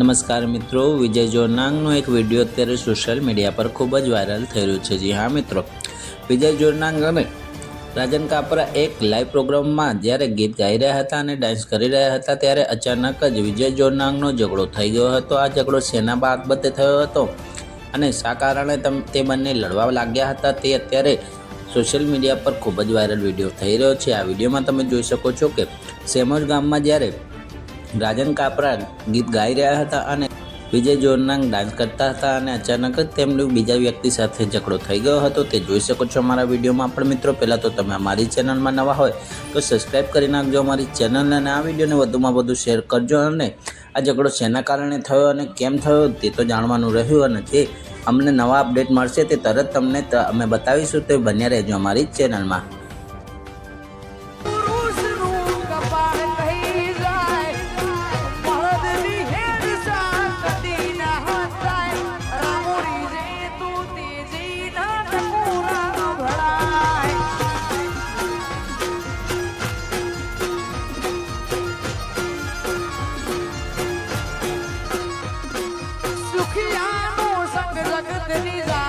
નમસ્કાર મિત્રો, વિજય જોરનાંગનો એક વીડિયો અત્યારે સોશિયલ મીડિયા પર ખૂબ જ વાયરલ થઈ રહ્યો છે. જી હા મિત્રો, વિજય જોરનાંગ અને રાજન કાપરા એક લાઈવ પ્રોગ્રામમાં જ્યારે ગીત ગાઈ રહ્યા હતા અને ડાન્સ કરી રહ્યા હતા, ત્યારે અચાનક જ વિજય જોરનાંગનો ઝઘડો થઈ ગયો હતો. આ ઝઘડો શેના બાબતે થયો હતો અને શા કારણે તમ, તે બંને લડવા લાગ્યા હતા, તે અત્યારે સોશિયલ મીડિયા પર ખૂબ જ વાયરલ વીડિયો થઈ રહ્યો છે. આ વિડીયોમાં તમે જોઈ શકો છો કે સેમોજ ગામમાં જ્યારે રાજન કાપરા ગીત ગાઈ રહ્યા હતા અને વિજય જોરનાંગ ડાન્સ કરતા હતા અને અચાનક જ તેમનું બીજા વ્યક્તિ સાથે ઝઘડો થઈ ગયો હતો. તે જોઈ શકો છો અમારા વિડીયોમાં પણ મિત્રો, પહેલાં તો તમે અમારી ચેનલમાં નવા હોય તો સબસ્ક્રાઈબ કરી નાખજો, અમારી ચેનલને અને આ વિડીયોને વધુમાં વધુ શેર કરજો અને આ ઝઘડો શેના કારણે થયો અને કેમ થયો તે તો જાણવાનું રહ્યું અને જે અમને નવા અપડેટ મળશે તે તરત તમને અમે બતાવીશું. તે બન્યા રહેજો અમારી ચેનલમાં. feliz. A...